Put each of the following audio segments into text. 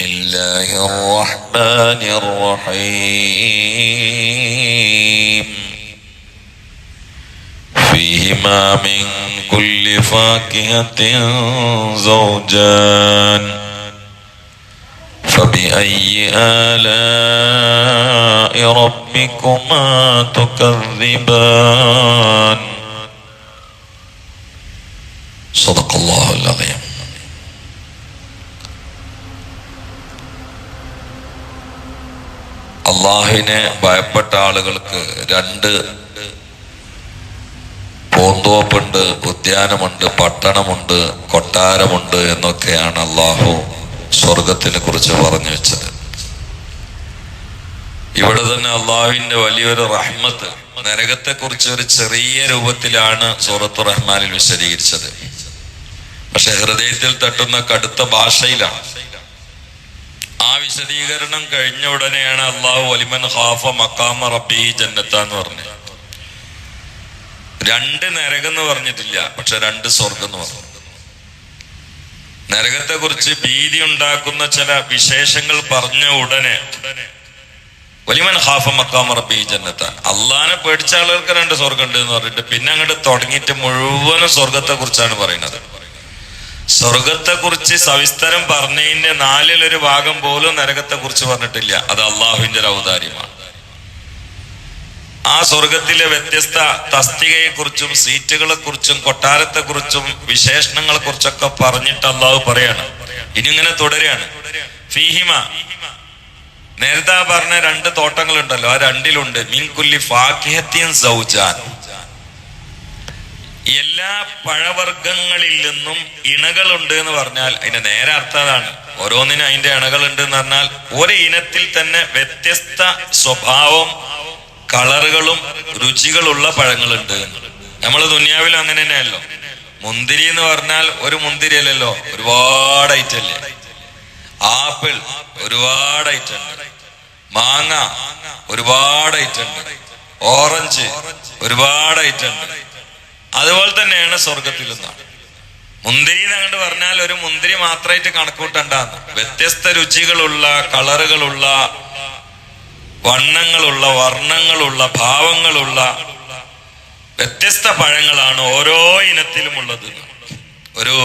الله الرحمن الرحيم فيهما من كل فاكهة زوجان فبأي آلاء ربكما تكذبان صدق الله العظيم അള്ളാഹിനെ ഭയപ്പെട്ട ആളുകൾക്ക് രണ്ട് പൂന്തോപ്പുണ്ട് ഉദ്യാനമുണ്ട് പട്ടണമുണ്ട് കൊട്ടാരമുണ്ട് എന്നൊക്കെയാണ് അള്ളാഹു സ്വർഗത്തിനെ കുറിച്ച് പറഞ്ഞു വെച്ചത്. ഇവിടെ തന്നെ അള്ളാഹുവിന്റെ വലിയൊരു റഹ്മത്ത് നരകത്തെ കുറിച്ച് ഒരു ചെറിയ രൂപത്തിലാണ് സൂറത്തു റഹ്മാനിൽ വിശദീകരിച്ചത്. പക്ഷെ ഹൃദയത്തിൽ തട്ടുന്ന കടുത്ത ഭാഷയിലാണ്. ആ വിശദീകരണം കഴിഞ്ഞ ഉടനെയാണ് അള്ളാഹു വലിമൻ ഹാഫ മക്കാമ റബ്ബി ജന്നത്ത എന്ന് പറഞ്ഞത്. രണ്ട് നരകം എന്ന് പറഞ്ഞിട്ടില്ല പക്ഷെ രണ്ട് സ്വർഗം എന്ന് പറഞ്ഞു. നരകത്തെ കുറിച്ച് ഭീതി ഉണ്ടാക്കുന്ന ചില വിശേഷങ്ങൾ പറഞ്ഞ ഉടനെ വലിമൻ ഹാഫ മക്കാമ റബ്ബി ജന്നത്ത. അള്ളാനെ പേടിച്ച ആളുകൾക്ക് രണ്ട് സ്വർഗം ഉണ്ട് എന്ന് പറഞ്ഞിട്ട് പിന്നെ അങ്ങോട്ട് തുടങ്ങിയിട്ട് മുഴുവനും സ്വർഗത്തെ കുറിച്ചാണ് പറയുന്നത്. സ്വർഗത്തെ കുറിച്ച് സവിസ്തരം പറഞ്ഞതിന്റെ നാലിലൊരു ഭാഗം പോലും നരകത്തെ കുറിച്ച് പറഞ്ഞിട്ടില്ല. അത് അള്ളാഹുവിന്റെ ഔദാര്യമാണ്. ആ സ്വർഗത്തിലെ വ്യത്യസ്ത തസ്തികയെ കുറിച്ചും സീറ്റുകളെ കുറിച്ചും കൊട്ടാരത്തെ കുറിച്ചും വിശേഷണങ്ങളെ കുറിച്ചൊക്കെ പറഞ്ഞിട്ട് അള്ളാഹു പറയാണ്. ഇനിങ്ങനെ തുടരുകയാണ്. ഫീഹിമ നേരത്തെ പറഞ്ഞ രണ്ട് തോട്ടങ്ങളുണ്ടല്ലോ. ആ രണ്ടിലുണ്ട്. മീൻകുല്ലി ഫാക്കിഹത്തിയൻ സൗജാൻ. എല്ലാ പഴവർഗങ്ങളിൽ നിന്നും ഇണകളുണ്ട് എന്ന് പറഞ്ഞാൽ അതിന്റെ നേരെ അർത്ഥം അതാണ്. ഓരോന്നിനും അതിന്റെ ഇണകളുണ്ട് എന്ന് പറഞ്ഞാൽ ഒരു ഇനത്തിൽ തന്നെ വ്യത്യസ്ത സ്വഭാവം കളറുകളും രുചികളുള്ള പഴങ്ങളുണ്ട്. നമ്മൾ ദുനിയാവിലും അങ്ങനെ തന്നെയല്ലോ. മുന്തിരി എന്ന് പറഞ്ഞാൽ ഒരു മുന്തിരി അല്ലല്ലോ ഒരുപാട് ഐറ്റം അല്ലേ? ആപ്പിൾ ഒരുപാട് ഐറ്റം ഉണ്ട്. മാങ്ങ ഒരുപാട് ഐറ്റം ഉണ്ട്. ഓറഞ്ച് ഒരുപാട് ഐറ്റം ഉണ്ട്. അതുപോലെ തന്നെയാണ് സ്വർഗത്തിൽ നിന്നാണ് മുന്തിരി എന്നങ്ങോട്ട് പറഞ്ഞാൽ ഒരു മുന്തിരി മാത്രമായിട്ട് കണക്കൂട്ടണ്ട വ്യത്യസ്ത രുചികളുള്ള കളറുകളുള്ള വണ്ണങ്ങളുള്ള വർണങ്ങളുള്ള ഭാവങ്ങളുള്ള വ്യത്യസ്ത പഴങ്ങളാണ് ഓരോ ഇനത്തിലും ഉള്ളത് ഒരു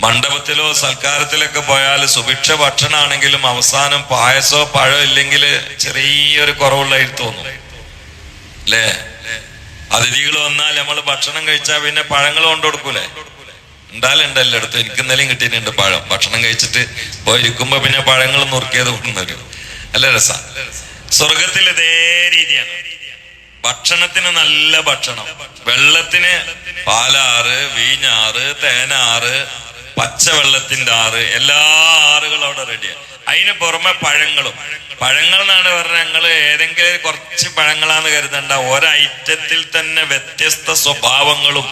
മണ്ഡപത്തിലോ സൽക്കാരത്തിലൊക്കെ പോയാൽ സുഭിക്ഷ ഭക്ഷണമാണെങ്കിലും അവസാനം പായസോ പഴോ ഇല്ലെങ്കിൽ ചെറിയൊരു കുറവുള്ളതായിട്ട് തോന്നും. അല്ലേ? അതിഥികൾ വന്നാൽ നമ്മൾ ഭക്ഷണം കഴിച്ചാൽ പിന്നെ പഴങ്ങൾ കൊണ്ടു കൊടുക്കൂലേ? ഉണ്ടാലുണ്ട് എല്ലായിടത്തും എനിക്ക് ഇന്നലെയും കിട്ടിയിട്ടുണ്ട് പഴം. ഭക്ഷണം കഴിച്ചിട്ട് പോയിരിക്കുമ്പോ പിന്നെ പഴങ്ങൾ നുറുക്കിയത് കൊണ്ടുവരും അല്ല രസ. സ്വർഗത്തിൽ ഇതേ രീതിയാണ്. ഭക്ഷണത്തിന് നല്ല ഭക്ഷണം. വെള്ളത്തിന് പാലാറ് വീഞ്ഞാറ് തേനാറ് പച്ചവെള്ളത്തിന്റെ ആറ് എല്ലാ ആറുകളും അവിടെ റെഡിയാണ് അതിന് പുറമെ പഴങ്ങളും. പഴങ്ങൾ എന്നാണ് പറഞ്ഞാൽ ഞങ്ങൾ ഏതെങ്കിലും കുറച്ച് പഴങ്ങളാന്ന് കരുതണ്ട. ഒരൈറ്റത്തിൽ തന്നെ വ്യത്യസ്ത സ്വഭാവങ്ങളും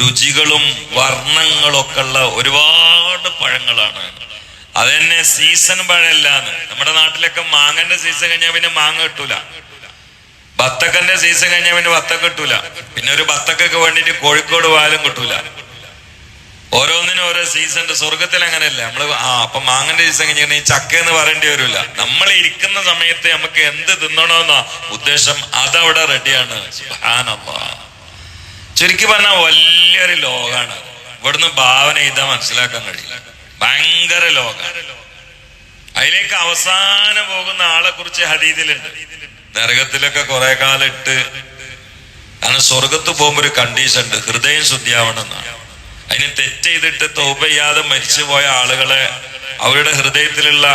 രുചികളും വർണങ്ങളും ഒക്കെ ഉള്ള ഒരുപാട് പഴങ്ങളാണ്. അത് തന്നെ സീസൺ പഴമല്ലാന്ന്. നമ്മുടെ നാട്ടിലൊക്കെ മാങ്ങന്റെ സീസൺ കഴിഞ്ഞാൽ പിന്നെ മാങ്ങ കിട്ടൂല. ബത്തക്കന്റെ സീസൺ കഴിഞ്ഞാൽ പിന്നെ ബത്തക്ക കിട്ടൂല. പിന്നെ ഒരു ബത്തക്കൊക്കെ വേണ്ടിട്ട് കോഴിക്കോട് വാലും കിട്ടൂല. ഓരോന്നിനും ഓരോ സീസൺ സ്വർഗത്തിൽ അങ്ങനെയല്ല. നമ്മൾ ആ അപ്പൊ മാങ്ങന്റെ സീസൺ കഴിഞ്ഞാൽ ഈ ചക്ക എന്ന് പറയേണ്ടി വരില്ല. നമ്മൾ ഇരിക്കുന്ന സമയത്ത് നമുക്ക് എന്ത് തിന്നണമെന്ന ഉദ്ദേശം അതവിടെ റെഡിയാണ്. ചുരുക്കി പറഞ്ഞ വലിയൊരു ലോകാണ്. ഇവിടുന്ന് ഭാവന ചെയ്താൽ മനസ്സിലാക്കാൻ കഴിയില്ല. ഭയങ്കര ലോകാണ് അതിലേക്ക് അവസാനം പോകുന്ന ആളെ കുറിച്ച് ഹദീദിലുണ്ട്. നരകത്തിലൊക്കെ കുറെ കാലം ഇട്ട്. കാരണം സ്വർഗത്ത് പോകുമ്പോ ഒരു കണ്ടീഷൻ ഉണ്ട്. ഹൃദയം ശുദ്ധിയാവണം എന്നാണ്. അതിന് തെറ്റ് ചെയ്തിട്ട് തോപയ്യാതെ മരിച്ചുപോയ ആളുകളെ അവരുടെ ഹൃദയത്തിലുള്ള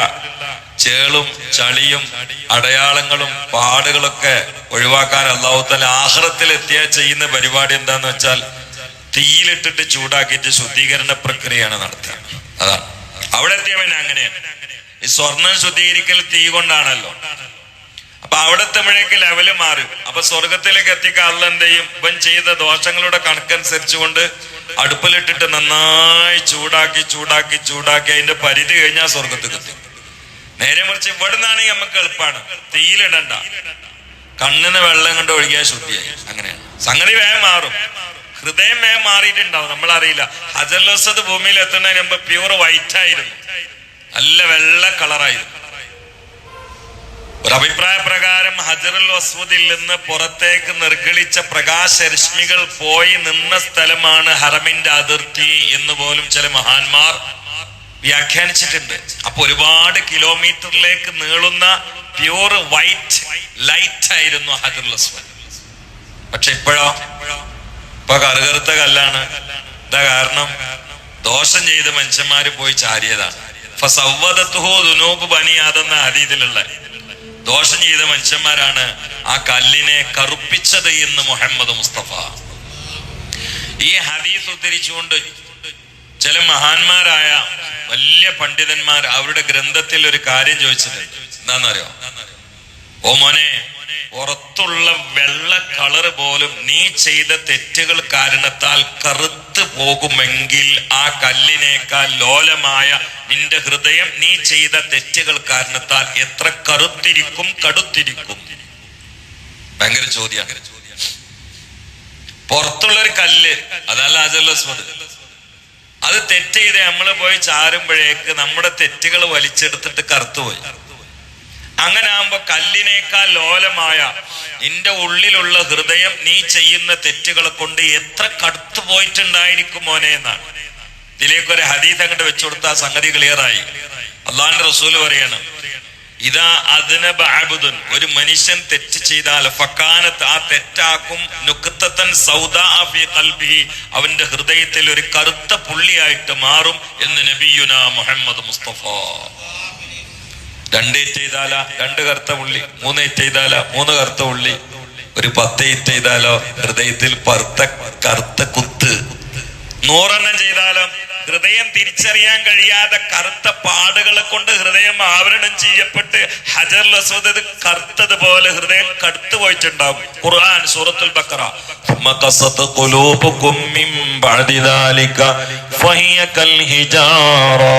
ചേളും ചളിയും അടയാളങ്ങളും പാടുകളൊക്കെ ഒഴിവാക്കാൻ അള്ളാഹുത്തല ആഹ്റത്തിൽ എത്തിയാൽ ചെയ്യുന്ന പരിപാടി എന്താന്ന് വെച്ചാൽ തീയിലിട്ടിട്ട് ചൂടാക്കിയിട്ട് ശുദ്ധീകരണ പ്രക്രിയയാണ് നടത്തുക. അതാണ്. അവിടെ എത്തിയവനെ അങ്ങനെയാണ്. ഈ സ്വർണം ശുദ്ധീകരിക്കൽ തീ കൊണ്ടാണല്ലോ. അപ്പൊ അവിടത്തെ മുഴക്ക് ലെവൽ മാറും. അപ്പൊ സ്വർഗത്തിലേക്ക് എത്തിക്ക അല്ല എന്ത് ചെയ്യും? ഇവൻ ചെയ്ത ദോഷങ്ങളുടെ കണക്കനുസരിച്ച് കൊണ്ട് അടുപ്പിലിട്ടിട്ട് നന്നായി ചൂടാക്കി ചൂടാക്കി ചൂടാക്കി അതിന്റെ പരിധി കഴിഞ്ഞാൽ സ്വർഗത്തിൽ എത്തി. നേരെ മറിച്ച് ഇവിടുന്നാണെങ്കിൽ നമുക്ക് എളുപ്പമാണ് തീയിലിടണ്ട കണ്ണിന് വെള്ളം കൊണ്ട് ഒഴുകിയാൽ ശുദ്ധിയായി. അങ്ങനെയാണ്. സംഗതി വേഗം മാറും. ഹൃദയം വേഗം മാറിയിട്ടുണ്ടാവും. നമ്മൾ അറിയില്ല ഹജർലോസത് ഭൂമിയിൽ എത്തുന്നതിന് മുമ്പ് പ്യൂർ വൈറ്റ് ആയിരുന്നു. നല്ല വെള്ള കളറായിരുന്നു ഒരു അഭിപ്രായ പ്രകാരം ഹജറുൽ വസ്വദിൽ നിന്ന് പുറത്തേക്ക് നിർഗളിച്ച പ്രകാശരശ്മികൾ പോയി നിന്ന സ്ഥലമാണ് ഹറമിന്റെ അതിർത്തി എന്ന് പോലും ചില മഹാന്മാർ വ്യാഖ്യാനിച്ചിട്ടുണ്ട്. അപ്പൊ ഒരുപാട് കിലോമീറ്ററിലേക്ക് നീളുന്ന പ്യൂർ വൈറ്റ് ലൈറ്റ് ആയിരുന്നു ഹജറുൽ വസ്വദ്. പക്ഷെ ഇപ്പോഴോ? ഇപ്പൊ കറുകറുത്ത കല്ലാണ്. എന്താ കാരണം ദോഷം ചെയ്ത് മനുഷ്യന്മാര് പോയി ചാരിയതാണ്. ദുനൂബ് ബനിയാതെന്ന അതീതിലുള്ള ദോഷം ചെയ്ത മനുഷ്യന്മാരാണ് ആ കല്ലിനെ കറുപ്പിച്ചത് എന്ന് മുഹമ്മദ് മുസ്തഫ. ഈ ഹദീസ് ഉദ്ധരിച്ചുകൊണ്ട് ചില മഹാന്മാരായ വലിയ പണ്ഡിതന്മാർ അവരുടെ ഗ്രന്ഥത്തിൽ ഒരു കാര്യം ചോദിച്ചത്. എന്താണെന്നറിയോ? ഓ മോനെ പുറത്തുള്ള വെള്ള കളറ് പോലും നീ ചെയ്ത തെറ്റുകൾ കാരണത്താൽ കറുത്തു പോകുമെങ്കിൽ ആ കല്ലിനേക്കാൾ ലോലമായ നിന്റെ ഹൃദയം നീ ചെയ്ത തെറ്റുകൾ കാരണത്താൽ എത്ര കറുത്തിരിക്കും കടുത്തിരിക്കും. ഭയങ്കര ചോദ്യമാണ് പുറത്തുള്ള ഒരു കല്ല് അതല്ല അജലസ്മത് അത് തെറ്റ് ചെയ്ത് നമ്മൾ പോയി ചാരുമ്പോഴേക്ക് നമ്മുടെ തെറ്റുകൾ വലിച്ചെടുത്തിട്ട് കറുത്തുപോയി അങ്ങനെ ആകുമ്പോ കല്ലിനേക്കാൾ ലോലമായ നിന്റെ ഉള്ളിലുള്ള ഹൃദയം നീ ചെയ്യുന്ന തെറ്റുകളെ കൊണ്ട് എത്ര കടുത്തു പോയിട്ടുണ്ടായിരിക്കും മോനെ എന്നാണ്. ഇതിലേക്ക് ഒരു ഹദീത് അങ്ങോട്ട് വെച്ചു സംഗതി ക്ലിയറായി. അള്ളാഹിന്റെ റസൂൽ പറയാണ് ഇതാ അതിനബ അബുദുൻ ഒരു മനുഷ്യൻ തെറ്റ് ചെയ്താൽ ഫക്കാനത്ത് ആ തെറ്റാക്കും അവന്റെ ഹൃദയത്തിൽ ഒരു കറുത്ത പുള്ളിയായിട്ട് മാറും എന്ന് നബിയുന മുഹമ്മദ് മുസ്തഫ. രണ്ട് ചെയ്താല രണ്ട് കറുത്ത പുള്ളി മൂന്ന് ചെയ്താല മൂന്ന് കറുത്ത പുള്ളി ഒരു പത്ത് ചെയ്താലോ ഹൃദയത്തിൽ പറുത്ത കറുത്ത കുത്ത്. നൂറെണ്ണം ചെയ്താലോ ഹൃദയം തിരിച്ചറിയാൻ കഴിയാതെ കറുത്ത പാടുകളെ കൊണ്ട് ഹൃദയം ആവരണം ചെയ്യപ്പെട്ട് ഹജർ ലസ്വദ് കറുത്തതുപോലെ ഹൃദയം കടുത്തു പോയിട്ടുണ്ടാവും ഖുർആൻ സൂറത്തുൽ ബക്കറ ثم قست قلوبكم من بعد ذلك فهي كالحجارة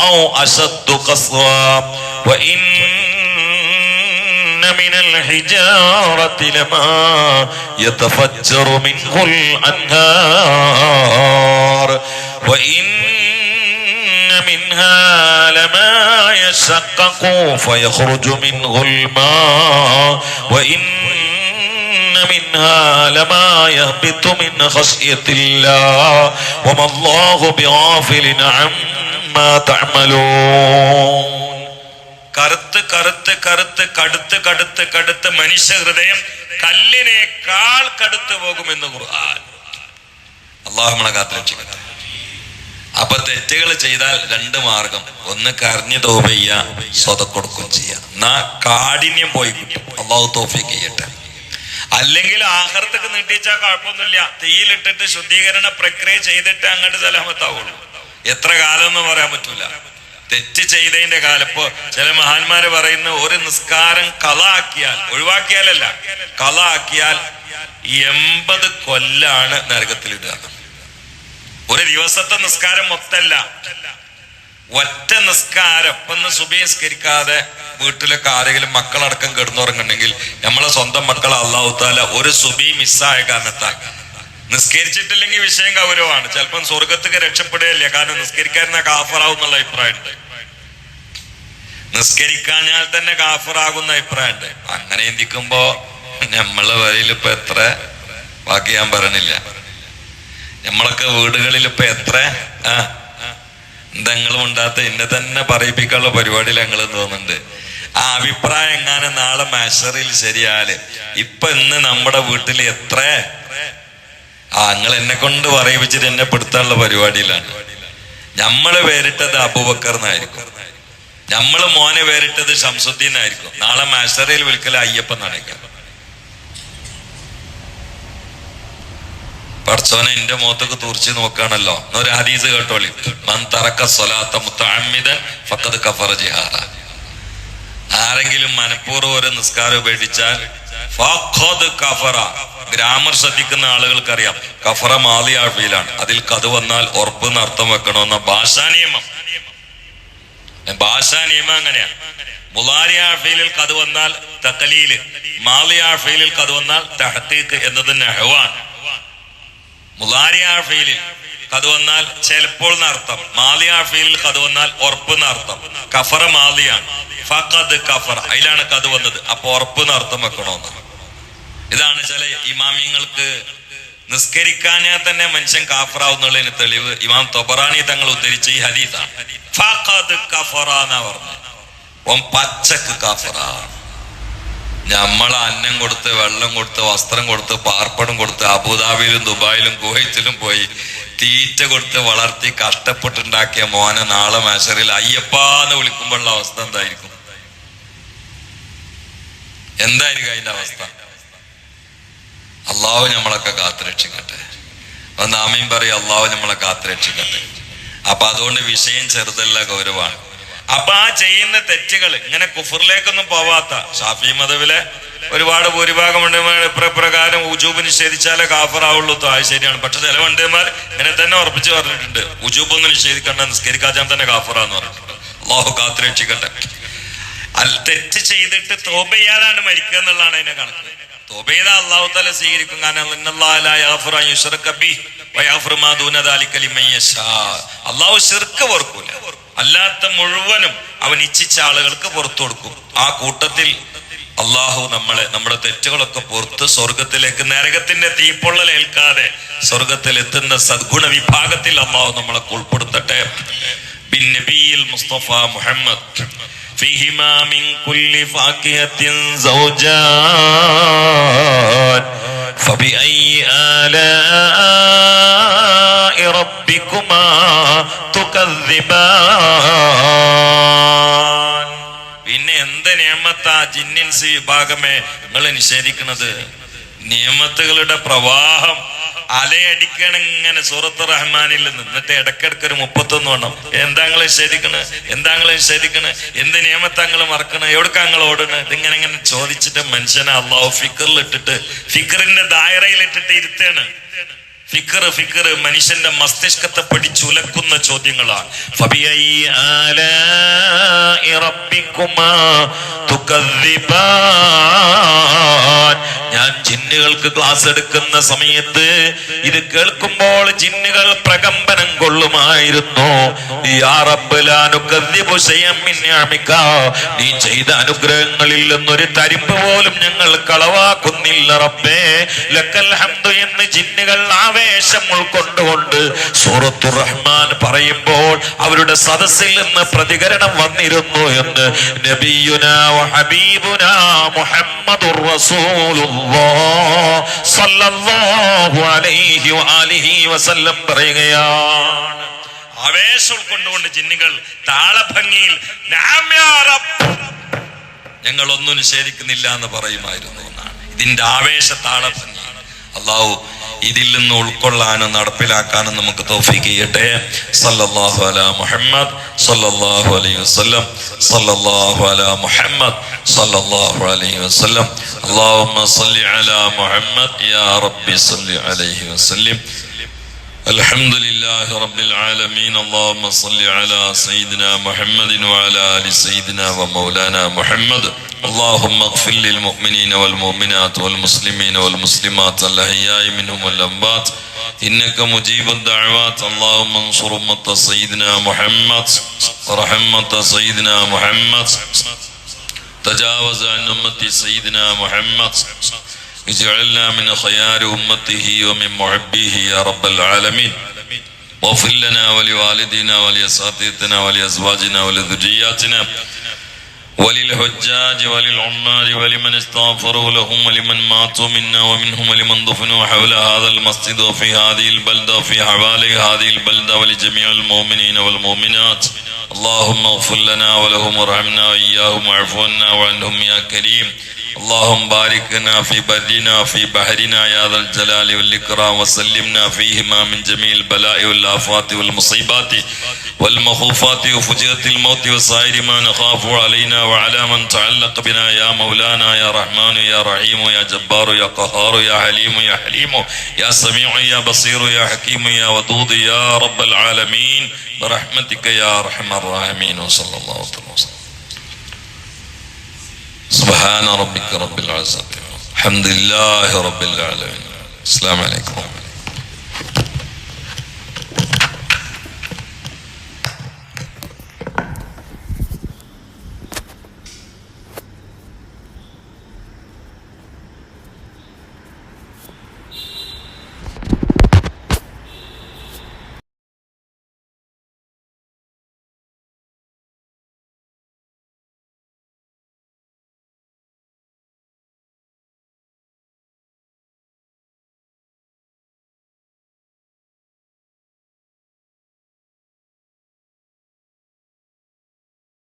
أو أشد قسوة وإن من الحجارة لما يتفجر منه الأنهار وإن منها لما يشقق فيخرج منه الماء وإن منها لما يهبط من خشية الله وما الله بغافل عما تعملون കറുത്ത് കറുത്ത് കറുത്ത് കടുത്ത് കടുത്ത് കടുത്ത് മനുഷ്യ ഹൃദയം കല്ലിനേക്കാൾ കടുത്തു പോകുമെന്ന് ഖുർആൻ അള്ളാഹു നമ്മളെ കാത്തിരക്ഷിക്കട്ടെ അപ്പൊ തെറ്റുകൾ ചെയ്താൽ രണ്ട് മാർഗം. ഒന്ന് കരഞ്ഞു തോപ സ്വത സ്വതക്കൊടുക്കും ചെയ്യാം എന്നാ കാഠിന്യം പോയി അള്ളാഹു തോഫിക്ക് ചെയ്യട്ടെ. അല്ലെങ്കിൽ ആഹാരത്തൊക്കെ നീട്ടിച്ചാൽ കുഴപ്പമൊന്നുമില്ല. തീയിലിട്ടിട്ട് ശുദ്ധീകരണ പ്രക്രിയ ചെയ്തിട്ട് അങ്ങോട്ട് സലാമത്താവുള്ളൂ. എത്ര കാലം എന്ന് പറയാൻ പറ്റൂല. തെറ്റ് ചെയ്തതിന്റെ കാലം ഇപ്പൊ ചില മഹാന്മാര് പറയുന്ന ഒരു നിസ്കാരം കള ആക്കിയാൽ ഒഴിവാക്കിയാലല്ല കള ആക്കിയാൽ എൺപത് കൊല്ലാണ് നരകത്തിലിടുക. ഒരു ദിവസത്തെ നിസ്കാരം മൊത്തല്ല. ഒറ്റ നിസ്കാരം. ഇപ്പൊ ഒന്ന് സുബീസ്കരിക്കാതെ വീട്ടിലൊക്കെ ആരെങ്കിലും മക്കളടക്കം കിടന്നുറങ്ങുന്നുണ്ടെങ്കിൽ നമ്മളെ സ്വന്തം മക്കൾ അള്ളാഹുത്താല ഒരു സുബി മിസ്സായ കാരണത്താൽ. നിസ്കരിച്ചിട്ടില്ലെങ്കിൽ വിഷയം ഗൗരവമാണ്. ചിലപ്പം സ്വർഗത്തേക്ക് രക്ഷപ്പെടുകയല്ല. കാരണം നിസ്കരിക്കാരനെ കാഫറാവും എന്നുള്ള അഭിപ്രായമുണ്ട്. നിസ്കരിക്കാഞ്ഞാൽ തന്നെ കാഫറാകുന്ന അഭിപ്രായമുണ്ട്. അങ്ങനെ എന്തിക്കുമ്പോ നമ്മളെ വരയിൽ ഇപ്പൊ എത്ര? ബാക്കി ഞാൻ പറയണില്ല നമ്മളൊക്കെ വീടുകളിൽ ഇപ്പൊ എത്ര എന്തെങ്കിലും ഉണ്ടാത്ത എന്നെ തന്നെ പറയിപ്പിക്കാനുള്ള പരിപാടിയിൽ ഞങ്ങൾ തോന്നുന്നുണ്ട്. ആ അഭിപ്രായം എങ്ങാനും നാളെ മാഷറിൽ ശരിയാൽ ഇപ്പൊ ഇന്ന് നമ്മുടെ വീട്ടിൽ എത്ര ആ നിങ്ങൾ എന്നെ കൊണ്ട് പറയിപ്പിച്ചിട്ട് എന്നെ പെടുത്താനുള്ള പരിപാടിയിലാണ്. നമ്മൾ പേരിട്ടത് അബുബക്കർ എന്നായിരിക്കും. നമ്മൾ മോനെ പേരിട്ടത് ഷംസുദ്ദീൻ ആയിരിക്കും നാളെ മാഷറിൽ വിൽക്കൽ അയ്യപ്പൻ നടക്കാം പടച്ചോനെ എന്റെ മുഖത്തൊക്കെ തുറച്ച് നോക്കുകയാണല്ലോ. ഒരു ഹദീസ് കേട്ടോളി. മൻ തറക്ക സ്വലാത്ത മുത്തഅമ്മിദൻ ഫഖദ് കഫറ ജിഹാറ. ആരെങ്കിലും മനഃപൂർവം ഒരു നിസ്കാരം ഉപേക്ഷിച്ചാൽ കഫറ. ഗ്രാമർ ശ്രദ്ധിക്കുന്ന ആളുകൾക്കറിയാം കഫറ മാലി ആഴ്വിയിലാണ് അതിൽ കത് വന്നാൽ ഉറപ്പ് അർത്ഥം വെക്കണമെന്ന ഭാഷാ നിയമം. ഭാഷാ നിയമം അങ്ങനെയാ. മുലാരി ആഴ്ഫയിലിൽ കത് വന്നാൽ തക്കലീൽ മാലി ആഴ്ഫയിലിൽ കത് വന്നാൽ തഹത്തീക്ക് എന്നത് നെഹ്വാൻ. മുലാരി ആഴ്ഫയിലിൽ കത് വന്നാൽ ചിലപ്പോൾ എന്നർത്ഥം. മാലിയ ഫീൽ കത് വന്നാൽ ഉറപ്പ് എന്നർത്ഥം. കഫറ മാലിയാണ്. ഫഖദ് കഫർ അതിലാണ് കത് വന്നത്. അപ്പൊ ഉറപ്പ് എന്നർത്ഥം വെക്കണമെന്ന് ഇതാണ് ചില ഇമാമിങ്ങൾക്ക് നിസ്കരിക്കാനേ തന്നെ മനുഷ്യൻ കാഫറാവുന്നുള്ളതിന് തെളിവ്. ഇമാം തൊബറാനി തങ്ങൾ ഉദ്ധരിച്ച ഈ ഹദീസാണ്. ഫഖദ് കഫറ എന്നാ ഓം പച്ചക്ക് കാഫറ. നമ്മൾ അന്നം കൊടുത്ത് വെള്ളം കൊടുത്ത് വസ്ത്രം കൊടുത്ത് പാർപ്പടം കൊടുത്ത് അബുദാബിയിലും ദുബായിലും കുവൈത്തിലും പോയി തീറ്റ കൊടുത്ത് വളർത്തി കഷ്ടപ്പെട്ടുണ്ടാക്കിയ മോനെ നാളെ മാഷറിൽ അയ്യപ്പാന്ന് വിളിക്കുമ്പോഴുള്ള അവസ്ഥ എന്തായിരിക്കും? എന്തായിരിക്കും അതിന്റെ അവസ്ഥ? അള്ളാഹു നമ്മളൊക്കെ കാത്തുരക്ഷിക്കട്ടെ അപ്പൊ ആമയും പറയും അള്ളാഹു നമ്മളെ കാത്തുരക്ഷിക്കട്ടെ അപ്പൊ അതുകൊണ്ട് വിഷയം ചെറുതല്ല ഗൗരവമാണ്. അപ്പൊ ആ ചെയ്യുന്ന തെറ്റുകൾ ഇങ്ങനെ കുഫറിലേക്കൊന്നും പോവാത്ത ഷാഫി മതവിലെ ഒരുപാട് ഭൂരിഭാഗം വണ്ടിമാർ ഇപ്രകാരം ഉജൂബ് നിഷേധിച്ചാലേ കാഫറാവുള്ളൂ. അത് ശരിയാണ്. പക്ഷെ ചില വണ്ടിമാർ ഇങ്ങനെ തന്നെ ഉറപ്പിച്ച് പറഞ്ഞിട്ടുണ്ട്. ഉജൂബ് ഒന്നും നിഷേധിക്കണ്ട നിസ്കരിക്കാച്ചാൽ തന്നെ കാഫറാന്ന് പറഞ്ഞിട്ടുണ്ട്. അള്ളാഹു കാത്തുരക്ഷിക്കട്ടെ അൽ തെറ്റ് ചെയ്തിട്ട് തോപ ചെയ്യാതാണ് മരിക്കുക എന്നുള്ളതാണ് അതിന്റെ കണക്ക്. തോപ ചെയ്ത അള്ളാഹു തല സ്വീകരിക്കും. കാരണം. അള്ളാഹു ശിർക്ക് പൊറുക്കൂല അല്ലാത്ത മുഴുവനും അവൻ ഇച്ഛിച്ച ആളുകൾക്ക് പുറത്തു കൊടുക്കും ആ കൂട്ടത്തിൽ അള്ളാഹു നമ്മളെ നമ്മുടെ തെറ്റുകളൊക്കെ പുറത്ത് സ്വർഗത്തിലേക്ക് നരകത്തിന്റെ തീപ്പൊള്ളൽ ഏൽക്കാതെ സ്വർഗത്തിൽ എത്തുന്ന സദ്ഗുണ വിഭാഗത്തിൽ അള്ളാഹു നമ്മളെ ഉൾപ്പെടുത്തട്ടെ ബിൻ നബിയിൽ മുസ്തഫ മുഹമ്മദ് فيهما من كل فاكهة زوجان فبأي آلاء ربكما تكذبان പിന്നെ എന്ത് നിയമത്താ ജിന്നിൻസ് വിഭാഗമേ നിങ്ങൾ നിഷേധിക്കുന്നത് നിയമത്തുകളുടെ പ്രവാഹം അലയടിക്കണം ഇങ്ങനെ സൂറത്ത് റഹ്മാനിൽ നിന്ന് എന്നിട്ട് ഇടക്കിടക്ക് ഒരു മുപ്പത്തൊന്ന് വേണം എന്താ നിങ്ങൾ നിഷേധിക്കണ് എന്താ നിങ്ങൾ നിഷേധിക്കണ് എന്ത് നിയമത്തങ്ങൾ മറക്കണ് എവിടേക്കാ നിങ്ങൾ ഓടണ് ഇതിങ്ങനെ ഇങ്ങനെ ചോദിച്ചിട്ട് മനുഷ്യനെ അള്ളാഹു ഫിക്കറിൽ ഇട്ടിട്ട് ഫിക്കറിന്റെ ദായറയിൽ ഇട്ടിട്ട് ഇരുത്താണ് ഫിക്കർ ഫിക്കർ മനുഷ്യന്റെ മസ്തിഷ്കത്തെ പിടിച്ചുലക്കുന്ന ചോദ്യങ്ങളാണ്. ഞാൻ ജിന്നുകൾക്ക് ക്ലാസ് എടുക്കുന്ന സമയത്ത് ഇത് കേൾക്കുമ്പോൾ ജിന്നുകൾ പ്രകമ്പനം കൊള്ളുമായിരുന്നു. നീ ചെയ്ത അനുഗ്രഹങ്ങളിൽ നിന്നൊരു തരിമ്പ് പോലും ഞങ്ങൾ കളവാക്കുന്നില്ല റബ്ബേ. ലക്കൽ ഹംദു എന്ന് ജിന്നുകൾ ആവേശം ഉൾക്കൊണ്ടുകൊണ്ട് സൂറത്തു റഹ്മാൻ പറയുമ്പോൾ അവരുടെ സദസ്സിൽ നിന്ന് പ്രതികരണം വന്നിരുന്നു എന്ന് നബിയുന ഹബീബുന മുഹമ്മദുർ റസൂലുള്ളാഹ് സ്വല്ലല്ലാഹു അലൈഹി വആലിഹി വസല്ലം പറയുകയാണ്. ആവേശം ഉൾക്കൊണ്ടുകൊണ്ട് ജിന്നുകൾ താളഭംഗിയിൽ ഞങ്ങൾ ഒന്നും നിഷേധിക്കുന്നില്ല എന്ന് പറയുമായിരുന്നു എന്നാണ്. ഇതിന്റെ ആവേശ താളഭംഗി. അള്ളാഹു ഇതിൽ നിന്ന് ഉൾക്കൊള്ളാനും നടപ്പിലാക്കാനും നമുക്ക് തോഫിക്ക് ചെയ്യട്ടെ. സല്ലല്ലാഹു അല മുഹമ്മദ് സല്ലല്ലാഹു അലൈഹി വസല്ലം സല്ലല്ലാഹു അല മുഹമ്മദ് സല്ലല്ലാഹു അലൈഹി വസല്ലം. അല്ലാഹുമ്മ സല്ലി അല മുഹമ്മദ് യാ റബ്ബി സല്ലി അലൈഹി വസല്ലം. الحمد لله رب العالمين. اللهم صل على سيدنا محمد وعلى آل سيدنا ومولانا محمد. اللهم اغفر للمؤمنين والمؤمنات والمسلمين والمسلمات الأحياء منهم والأموات. إنك مجيب الدعوات. اللهم انصر أمة سيدنا محمد. ورحمة سيدنا محمد. تجاوز عن أمة سيدنا محمد. اجعلنا من خيار أمته ومن محبيه يا رب العالمين واغفر لنا ولوالدينا ولأساتذتنا ولأزواجنا ولذرياتنا وللحجاج وللعمال ولمن استغفروا لهم ولمن ماتوا منا ومنهم ولمن دفنوا حول هذا المسجد وفي هذه البلدة وفي حوالي هذه البلدة ولجميع المؤمنين والمؤمنات اللهم اغفر لنا ولهم وارحمنا وإياهم واعف عنا وعنهم يا كريم اللهم بارك لنا في برنا وفي بحرنا يا ذا الجلال والإكرام وسلمنا فيهما من جميع البلاء والآفات والمصيبات والمخوفات وفجرة الموت وسائر ما نخاف علينا وعلى من تعلق بنا يا مولانا يا رحمن يا رحيم يا جبار يا قهار يا حليم يا حليم يا سميع يا بصير يا حكيم يا ودود يا رب العالمين برحمتك يا أرحم الراحمين وصلى الله وسلم. സുബാന റബ്ബിക്ക് റബ്ബിൽ അസ്സലാമു അലൈക്കും